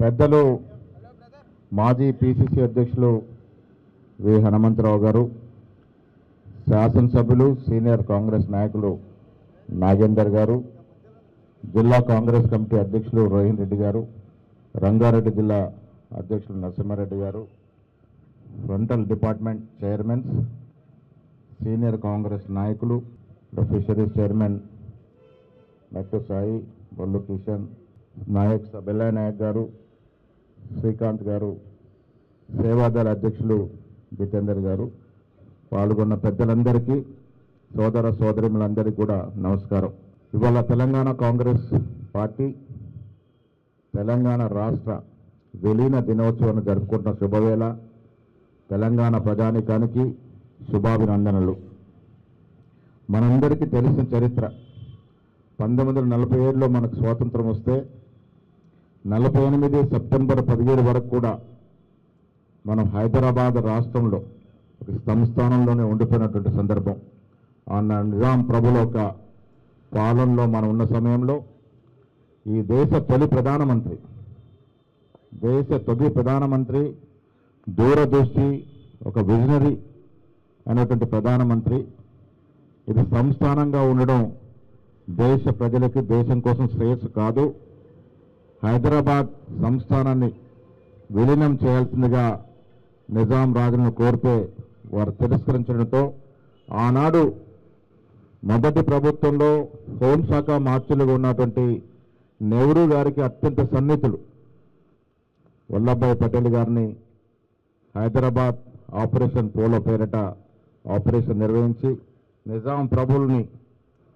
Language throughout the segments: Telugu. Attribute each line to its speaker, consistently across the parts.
Speaker 1: పెద్దలు మాజీ పిసిసి అధ్యక్షులు వి. హనుమంతరావు గారు శాసనసభ్యులు సీనియర్ కాంగ్రెస్ నాయకులు నాగేందర్ గారు జిల్లా కాంగ్రెస్ కమిటీ అధ్యక్షులు రోహిన్ రెడ్డి గారు రంగారెడ్డి జిల్లా అధ్యక్షులు నరసింహారెడ్డి గారు frontal department chairmans senior Congress నాయకులు ఫిషరీస్ చైర్మన్ మెట్టు సాయి బొల్లు కిషన్ నాయక్ బెల్లా నాయక్ గారు శ్రీకాంత్ గారు సేవాదళ అధ్యక్షులు జితేందర్ గారు పాల్గొన్న పెద్దలందరికీ సోదర సోదరిములందరికీ కూడా నమస్కారం. ఇవాళ తెలంగాణ కాంగ్రెస్ పార్టీ తెలంగాణ రాష్ట్ర విలీన దినోత్సవాన్ని జరుపుకుంటున్న శుభవేళ తెలంగాణ ప్రజానికానికి శుభాభినందనలు. మనందరికీ తెలిసిన చరిత్ర. పంతొమ్మిది వందల నలభై ఏడులో మనకు స్వాతంత్రం వస్తే నలభై ఎనిమిది సెప్టెంబర్ పదిహేడు వరకు కూడా మనం హైదరాబాద్ రాష్ట్రంలో ఒక సంస్థానంలోనే ఉండిపోయినటువంటి సందర్భం. ఆ నిజాం ప్రభుల ఒక పాలనలో మనం ఉన్న సమయంలో ఈ దేశ తొలి ప్రధానమంత్రి దేశ తొలి ప్రధానమంత్రి దూరదృష్టి ఒక విజనరీ అనేటువంటి ప్రధానమంత్రి. ఇది సంస్థానంగా ఉండడం దేశ ప్రజలకి దేశం కోసం శ్రేయస్సు కాదు. హైదరాబాద్ సంస్థానాన్ని విలీనం చేయాల్సిందిగా నిజాం రాజును కోరితే వారు తిరస్కరించడంతో ఆనాడు మొదటి ప్రభుత్వంలో హోంశాఖ మార్చులుగా ఉన్నటువంటి నెహ్రూ గారికి అత్యంత సన్నిహితులు వల్లభాయ్ పటేల్ గారిని హైదరాబాద్ ఆపరేషన్ పోలో పేరిట ఆపరేషన్ నిర్వహించి నిజాం ప్రభుల్ని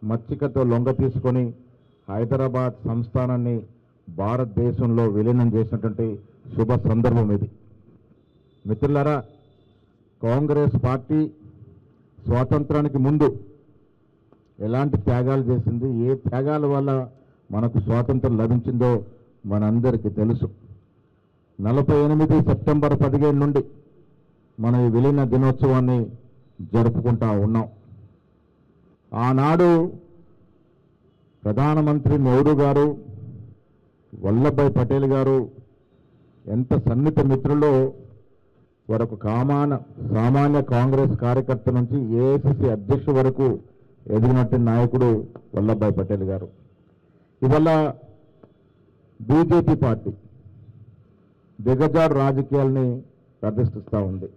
Speaker 1: మచ్చికతో లొంగ తీసుకొని హైదరాబాద్ సంస్థానాన్ని భారతదేశంలో విలీనం చేసినటువంటి శుభ సందర్భం ఇది. మిత్రులారా కాంగ్రెస్ పార్టీ స్వాతంత్రానికి ముందు ఎలాంటి త్యాగాలు చేసింది ఏ త్యాగాల వల్ల మనకు స్వాతంత్రం లభించిందో మనందరికీ తెలుసు. నలభై ఎనిమిది సెప్టెంబర్ పదిహేను నుండి మన ఈ విలీన దినోత్సవాన్ని జరుపుకుంటా ఉన్నాం. ఆనాడు ప్రధానమంత్రి నెహ్రూ గారు వల్లభాయ్ పటేల్ గారు ఎంత సన్నిహిత మిత్రులో వరకు కామాన సామాన్య కాంగ్రెస్ కార్యకర్త నుంచి ఏఐసిసి అధ్యక్షుడు వరకు ఎదిగినట్టు నాయకుడు వల్లభాయ్ పటేల్ గారు. ఇవల్ల బీజేపీ పార్టీ దిగజాడు రాజకీయాల్ని ప్రదర్శిస్తూ ఉంది.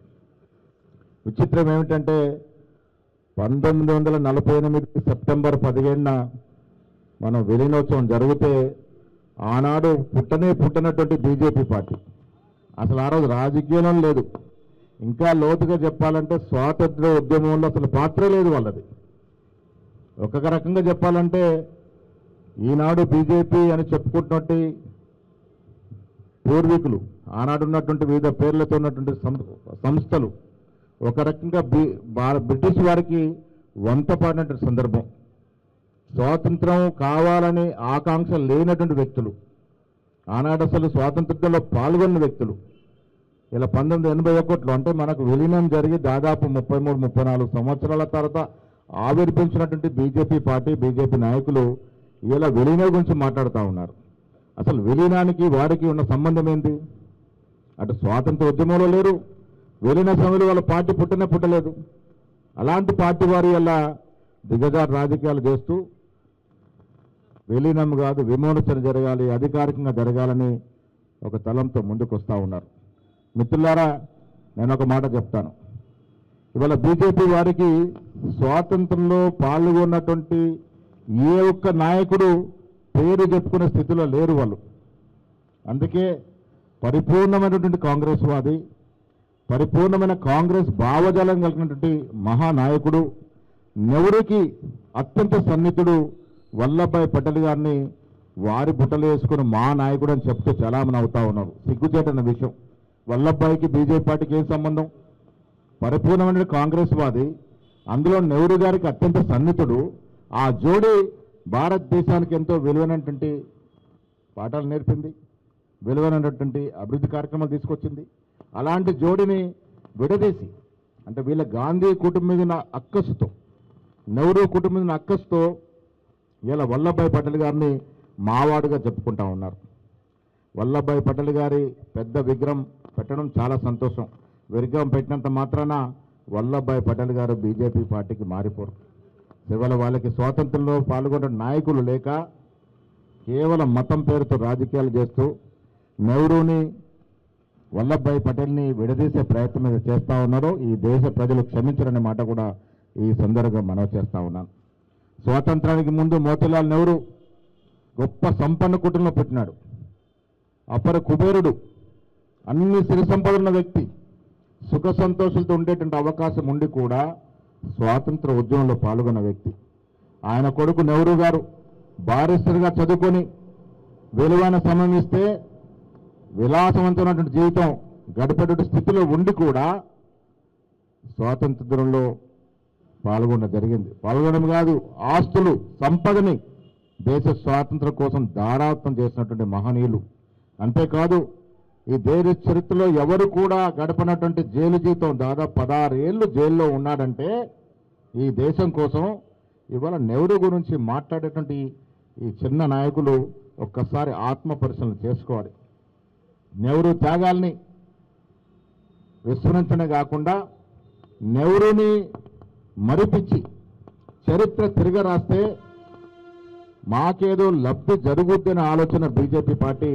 Speaker 1: విచిత్రం ఏమిటంటే పంతొమ్మిది వందల నలభై ఎనిమిది సెప్టెంబర్ పదిహేడున మనం విలీనోత్సవం జరిగితే ఆనాడు పుట్టనే పుట్టనటువంటి బీజేపీ పార్టీ. అసలు ఆ రోజు రాజకీయం లేదు. ఇంకా లోతుగా చెప్పాలంటే స్వాతంత్ర ఉద్యమంలో అసలు పాత్ర లేదు వాళ్ళది. ఒక రకంగా చెప్పాలంటే ఈనాడు బీజేపీ అని చెప్పుకుంటున్నట్టు పూర్వీకులు ఆనాడు ఉన్నటువంటి వివిధ పేర్లతో ఉన్నటువంటి సం- సంస్థలు ఒక రకంగా బ్రిటిష్ వారికి వంత పాడినటువంటి సందర్భం. స్వాతంత్రం కావాలని ఆకాంక్ష లేనటువంటి వ్యక్తులు. ఆనాడు అసలు స్వాతంత్రంలో పాల్గొన్న వ్యక్తులు. ఇలా పంతొమ్మిది ఎనభై ఒకటిలో అంటే మనకు విలీనం జరిగి దాదాపు ముప్పై మూడు ముప్పై నాలుగు సంవత్సరాల తర్వాత ఆవిర్భించినటువంటి బీజేపీ పార్టీ బీజేపీ నాయకులు ఇలా విలీనం గురించి మాట్లాడుతూ ఉన్నారు. అసలు విలీనానికి వారికి ఉన్న సంబంధం ఏంటి అటు స్వాతంత్ర ఉద్యమంలో లేరు విలీన సమయంలో వాళ్ళ పార్టీ పుట్టనే పుట్టలేదు. అలాంటి పార్టీ వారి ఎలా దిగజారు రాజకీయాలు చేస్తూ విలీనం కాదు విమోచన జరగాలి అధికారికంగా జరగాలని ఒక తలంతో ముందుకు వస్తూ ఉన్నారు. మిత్రులారా నేను ఒక మాట చెప్తాను. ఇవాళ బీజేపీ వారికి స్వాతంత్రంలో పాల్గొన్నటువంటి ఏ ఒక్క నాయకుడు పేరు చెప్పుకునే స్థితిలో లేరు వాళ్ళు. అందుకే పరిపూర్ణమైనటువంటి కాంగ్రెస్ వాది పరిపూర్ణమైన కాంగ్రెస్ భావజాలం కలిగినటువంటి మహానాయకుడు నెవరికి అత్యంత సన్నిహితుడు వల్లభాయ్ పటేల్ గారిని వారి బుట్టలు వేసుకుని మా నాయకుడు అని చెప్తూ చలామణి అవుతా ఉన్నారు. సిగ్గుచేటన్న విషయం. వల్లభాయ్కి బీజేపీ పార్టీకి ఏం సంబంధం? పరిపూర్ణమైన కాంగ్రెస్ వాది. అందులో నెహ్రూ గారికి అత్యంత సన్నిహితుడు. ఆ జోడి భారతదేశానికి ఎంతో విలువైనటువంటి పాఠాలు నేర్పింది. విలువైనటువంటి అభివృద్ధి కార్యక్రమాలు తీసుకొచ్చింది. అలాంటి జోడిని విడదీసి అంటే వీళ్ళ గాంధీ కుటుంబం మీద అక్కసుతో నెహ్రూ కుటుంబం మీద అక్కసుతో ఇలా వల్లభాయ్ పటేల్ గారిని మావాడుగా చెప్పుకుంటా ఉన్నారు. వల్లభాయ్ పటేల్ గారి పెద్ద విగ్రహం పెట్టడం చాలా సంతోషం. విగ్రహం పెట్టినంత మాత్రాన వల్లభాయ్ పటేల్ గారు బీజేపీ పార్టీకి మారిపోరు. ఇవాళ వాళ్ళకి స్వాతంత్రంలో పాల్గొన్న నాయకులు లేక కేవలం మతం పేరుతో రాజకీయాలు చేస్తూ నెహ్రూని వల్లభాయ్ పటేల్ని విడదీసే ప్రయత్నం చేస్తూ ఉన్నారో ఈ దేశ ప్రజలు క్షమించరనే మాట కూడా ఈ సందర్భంగా మనవి చేస్తూ ఉన్నాను. స్వాతంత్రానికి ముందు మోతీలాల్ నెహ్రూ గొప్ప సంపన్న కుటుంబంలో పుట్టినాడు. అపర కుబేరుడు అన్ని సిరి సంపదలున్న వ్యక్తి. సుఖ సంతోషాలతో ఉండేటువంటి అవకాశం ఉండి కూడా స్వాతంత్ర ఉద్యమంలో పాల్గొన్న వ్యక్తి. ఆయన కొడుకు నెహ్రూ గారు బారిస్టర్గా చదువుకొని విలువైన సమయం ఇస్తే విలాసవంతమైనటువంటి జీవితం గడిపేటువంటి స్థితిలో ఉండి కూడా స్వాతంత్రంలో పాల్గొనడం జరిగింది. పాల్గొనడం కాదు ఆస్తులు సంపదని దేశ స్వాతంత్రం కోసం దారాత్మం చేసినటువంటి మహనీయులు. అంతేకాదు ఈ దేశ చరిత్రలో ఎవరు కూడా గడపనటువంటి జైలు జీవితం దాదాపు పదహారేళ్ళు జైల్లో ఉన్నాడంటే ఈ దేశం కోసం ఇవాళ నెహ్రూ గురించి మాట్లాడేటువంటి ఈ చిన్న నాయకులు ఒక్కసారి ఆత్మ పరిశీలన చేసుకోవాలి. నెహ్రూ త్యాగాల్ని విస్మరించడమే కాకుండా నెహ్రూని మరిపించి చరిత్ర తిరిగి రాస్తే మాకేదో లబ్ధి జరుగుద్దనే ఆలోచన బీజేపీ పార్టీ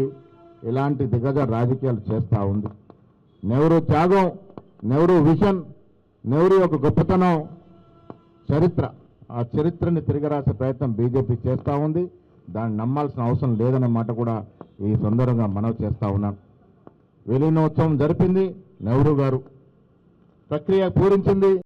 Speaker 1: ఇలాంటి దిగజ రాజకీయాలు చేస్తూ ఉంది. నెహ్రూ త్యాగం నెహ్రూ విజన్ నెహ్రూ యొక్క గొప్పతనం చరిత్ర. ఆ చరిత్రని తిరిగి రాసే ప్రయత్నం బీజేపీ చేస్తూ ఉంది. దాన్ని నమ్మాల్సిన అవసరం లేదన్నమాట కూడా ఈ సందర్భంగా మనవి చేస్తూ ఉన్నాను విలీనోత్సవం జరిపింది నెహ్రూ గారు. ప్రక్రియ పూరించింది.